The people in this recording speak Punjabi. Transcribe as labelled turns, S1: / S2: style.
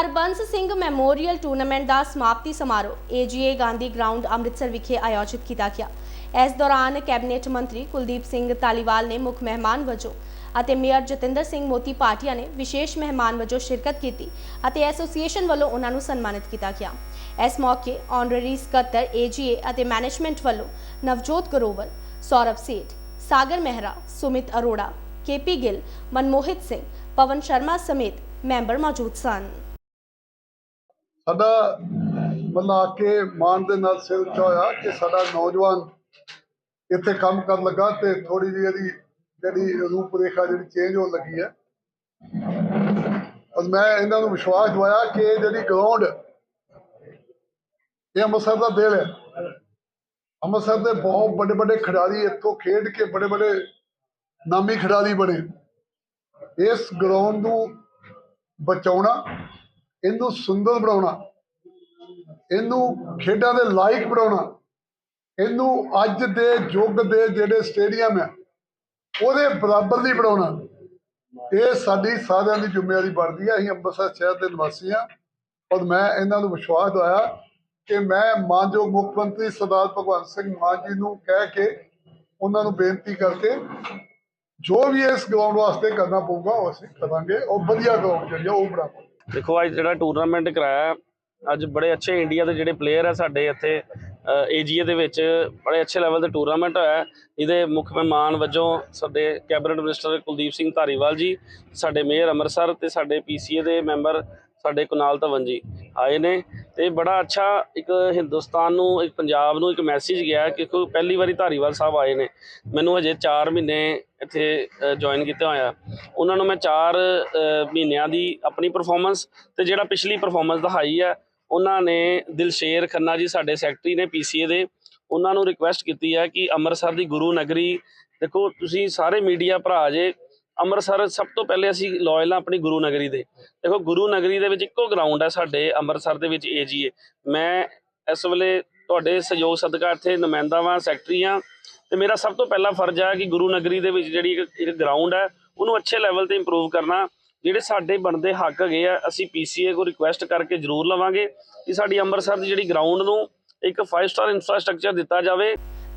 S1: ਹਰਬੰਸ ਸਿੰਘ ਮੈਮੋਰੀਅਲ ਟੂਰਨਾਮੈਂਟ ਦਾ ਸਮਾਪਤੀ ਸਮਾਰੋਹ ਏਜੀਏ ਗਾਂਧੀ ਗਰਾਊਂਡ ਅੰਮ੍ਰਿਤਸਰ ਵਿਖੇ ਆਯੋਜਿਤ ਕੀਤਾ ਗਿਆ। ਇਸ ਦੌਰਾਨ ਕੈਬਨਿਟ ਮੰਤਰੀ ਕੁਲਦੀਪ ਸਿੰਘ ਧਾਲੀਵਾਲ ਨੇ ਮੁੱਖ ਮਹਿਮਾਨ ਵਜੋਂ ਅਤੇ ਮੇਅਰ ਜਤਿੰਦਰ ਸਿੰਘ ਮੋਤੀ ਪਾਟਿਆ ਨੇ ਵਿਸ਼ੇਸ਼ ਮਹਿਮਾਨ ਵਜੋਂ ਸ਼ਿਰਕਤ ਕੀਤੀ ਅਤੇ ਐਸੋਸੀਏਸ਼ਨ ਵੱਲੋਂ ਉਹਨਾਂ ਨੂੰ ਸਨਮਾਨਿਤ ਕੀਤਾ ਗਿਆ। ਇਸ ਮੌਕੇ ਆਨਰਰੀ ਸਕੱਤਰ ਏਜੀਏ ਅਤੇ ਮੈਨੇਜਮੈਂਟ ਵੱਲੋਂ ਨਵਜੋਤ ਗਰੋਵਰ, ਸੌਰਵ ਸੇਠ, ਸਾਗਰ ਮਹਿਰਾ, ਸੁਮਿਤ ਅਰੋੜਾ ਕੇਪੀ ਗਿੱਲ, ਮਨਮੋਹਿਤ ਸਿੰਘ, ਪਵਨ ਸ਼ਰਮਾ ਸਮੇਤ ਮੈਂਬਰ ਮੌਜੂਦ ਸਨ।
S2: ਸਾਡਾ ਬਣਾ ਕੇ ਮਾਣ ਦੇ ਨਾਲ ਸਿਰ ਉੱਚਾ ਹੋਇਆ ਕਿ ਸਾਡਾ ਨੌਜਵਾਨ ਇੱਥੇ ਕੰਮ ਕਰਨ ਲੱਗਾ ਤੇ ਥੋੜੀ ਜਿਹੀ ਇਹਦੀ ਜਿਹੜੀ ਰੂਪ ਰੇਖਾ ਜਿਹੜੀ ਚੇਂਜ ਹੋਣ ਲੱਗੀ ਹੈ। ਔਰ ਮੈਂ ਇਹਨਾਂ ਨੂੰ ਵਿਸ਼ਵਾਸ ਦਵਾਇਆ ਕਿ ਇਹ ਜਿਹੜੀ ਗਰਾਊਂਡ ਇਹ ਅੰਮ੍ਰਿਤਸਰ ਦਾ ਦਿਲ ਹੈ। ਅੰਮ੍ਰਿਤਸਰ ਦੇ ਬਹੁਤ ਵੱਡੇ ਵੱਡੇ ਖਿਡਾਰੀ ਇੱਥੋਂ ਖੇਡ ਕੇ ਬੜੇ ਬੜੇ ਨਾਮੀ ਖਿਡਾਰੀ ਬਣੇ। ਇਸ ਗਰਾਊਂਡ ਨੂੰ ਬਚਾਉਣਾ ਇਹਨੂੰ ਸੁੰਦਰ ਬਣਾਉਣਾ, ਇਹਨੂੰ ਖੇਡਾਂ ਦੇ ਲਾਇਕ ਬਣਾਉਣਾ, ਇਹਨੂੰ ਅੱਜ ਦੇ ਯੁੱਗ ਦੇ ਜਿਹੜੇ ਸਟੇਡੀਅਮ ਹੈ ਉਹਦੇ ਬਰਾਬਰ ਦੀ ਬਣਾਉਣਾ। ਇਹ ਸਾਡੀ ਸਾਰਿਆਂ ਦੀ ਜ਼ਿੰਮੇਵਾਰੀ ਬਣਦੀ ਹੈ ਅਸੀਂ ਅੰਮ੍ਰਿਤਸਰ ਸ਼ਹਿਰ ਦੇ ਨਿਵਾਸੀ ਹਾਂ ਔਰ ਮੈਂ ਇਹਨਾਂ ਨੂੰ ਵਿਸ਼ਵਾਸ ਦਵਾਇਆ ਕਿ ਮੈਂ ਮਾਨਯੋਗ ਮੁੱਖ ਮੰਤਰੀ ਸਰਦਾਰ ਭਗਵੰਤ ਸਿੰਘ ਮਾਨ ਜੀ ਨੂੰ ਕਹਿ ਕੇ ਉਹਨਾਂ ਨੂੰ ਬੇਨਤੀ ਕਰਕੇ ਜੋ ਵੀ ਇਸ ਗਰਾਊਂਡ ਵਾਸਤੇ ਕਰਨਾ ਪਊਗਾ, ਉਹ ਅਸੀਂ ਕਰਾਂਗੇ। ਉਹ ਵਧੀਆ ਗਰਾਊਂਡ ਜਿਹੜੀ ਆ, ਉਹ ਬਣਾਵਾਂਗੇ।
S3: ਦੇਖੋ ਅੱਜ ਜਿਹੜਾ ਟੂਰਨਾਮੈਂਟ ਕਰਾਇਆ, ਅੱਜ ਬੜੇ ਅੱਛੇ ਇੰਡੀਆ ਦੇ ਜਿਹੜੇ ਪਲੇਅਰ ਆ ਸਾਡੇ ਇੱਥੇ ਏਜੀਏ ਦੇ ਵਿੱਚ ਬੜੇ ਅੱਛੇ ਲੈਵਲ ਤੇ ਟੂਰਨਾਮੈਂਟ ਹੋਇਆ ਇਹਦੇ ਮੁੱਖ ਮਹਿਮਾਨ ਵਜੋਂ ਸਾਡੇ ਕੈਬਨਿਟ ਮਿਨਿਸਟਰ ਕੁਲਦੀਪ ਸਿੰਘ ਧਾਰੀਵਾਲ ਜੀ, ਸਾਡੇ ਮੇਅਰ ਅੰਮ੍ਰਿਤਸਰ ਤੇ ਸਾਡੇ ਪੀਸੀਏ ਦੇ ਮੈਂਬਰ ਸਾਡੇ ਕੁਨਾਲ ਧਵਨ ਜੀ ਆਏ ਨੇ। ਤੇ ਬੜਾ ਅੱਛਾ ਇੱਕ ਹਿੰਦੁਸਤਾਨ ਨੂੰ, ਇੱਕ ਪੰਜਾਬ ਨੂੰ ਇੱਕ ਮੈਸੇਜ ਗਿਆ ਕਿ ਪਹਿਲੀ ਵਾਰੀ ਧਾਰੀਵਾਲ ਸਾਹਿਬ ਆਏ ਨੇ। ਮੈਨੂੰ ਹਜੇ 4 ਮਹੀਨੇ ਇੱਥੇ ਜੁਆਇਨ ਕੀਤਾ ਹੋਇਆ। ਉਹਨਾਂ ਨੂੰ ਮੈਂ 4 ਮਹੀਨਿਆਂ ਦੀ ਆਪਣੀ ਪਰਫਾਰਮੈਂਸ ਤੇ ਜਿਹੜਾ ਪਿਛਲੀ ਪਰਫਾਰਮੈਂਸ ਦਾ ਹਾਈ ਹੈ ਉਹਨਾਂ ਨੇ ਦਿਲਸ਼ੇਰ ਖੰਨਾ ਜੀ, ਸਾਡੇ ਸੈਕਟਰੀ ਨੇ ਪੀਸੀਏ ਦੇ, ਉਹਨਾਂ ਨੂੰ ਰਿਕੁਐਸਟ ਕੀਤੀ ਹੈ ਕਿ ਅੰਮ੍ਰਿਤਸਰ ਦੀ ਗੁਰੂ ਨਗਰੀ, ਦੇਖੋ ਤੁਸੀਂ ਸਾਰੇ ਮੀਡੀਆ ਭਰਾ ਜੇ, ਅੰਮ੍ਰਿਤਸਰ ਸਭ ਤੋਂ ਪਹਿਲੇ ਅਸੀਂ ਲਾਇਲ ਹਾਂ ਆਪਣੀ ਗੁਰੂ ਨਗਰੀ ਦੇ। ਦੇਖੋ ਗੁਰੂ ਨਗਰੀ ਦੇ ਵਿੱਚ ਇੱਕੋ ਗਰਾਊਂਡ ਹੈ ਸਾਡੇ ਅੰਮ੍ਰਿਤਸਰ ਦੇ ਵਿੱਚ ਏਜੀਏ ਮੈਂ ਇਸ ਵੇਲੇ ਤੁਹਾਡੇ ਸਹਿਯੋਗ ਸਦਕਾ ਇੱਥੇ ਨੁਮਾਇੰਦਾ ਵਾਂ ਸੈਕਟਰੀ ਹਾਂ ਤੇ ਮੇਰਾ ਸਭ ਤੋਂ ਪਹਿਲਾ ਫਰਜ਼ ਹੈ ਕਿ ਗੁਰੂ ਨਗਰੀ ਦੇ ਵਿੱਚ ਜਿਹੜੀ ਇੱਕ ਗਰਾਊਂਡ ਹੈ ਉਹਨੂੰ ਅੱਛੇ ਲੈਵਲ ਤੇ ਇੰਪਰੂਵ ਕਰਨਾ। ਜਿਹੜੇ ਸਾਡੇ ਬਣਦੇ ਹੱਕ ਹੈਗੇ ਆ, ਅਸੀਂ ਪੀਸੀਏ ਕੋ ਰਿਕੁਐਸਟ ਕਰਕੇ ਜ਼ਰੂਰ ਲਵਾਂਗੇ ਕਿ ਸਾਡੀ ਅੰਮ੍ਰਿਤਸਰ ਦੀ ਜਿਹੜੀ ਗਰਾਊਂਡ ਨੂੰ ਇੱਕ 5 ਸਟਾਰ ਇਨਫਰਾਸਟ੍ਰਕਚਰ ਦਿੱਤਾ ਜਾਵੇ।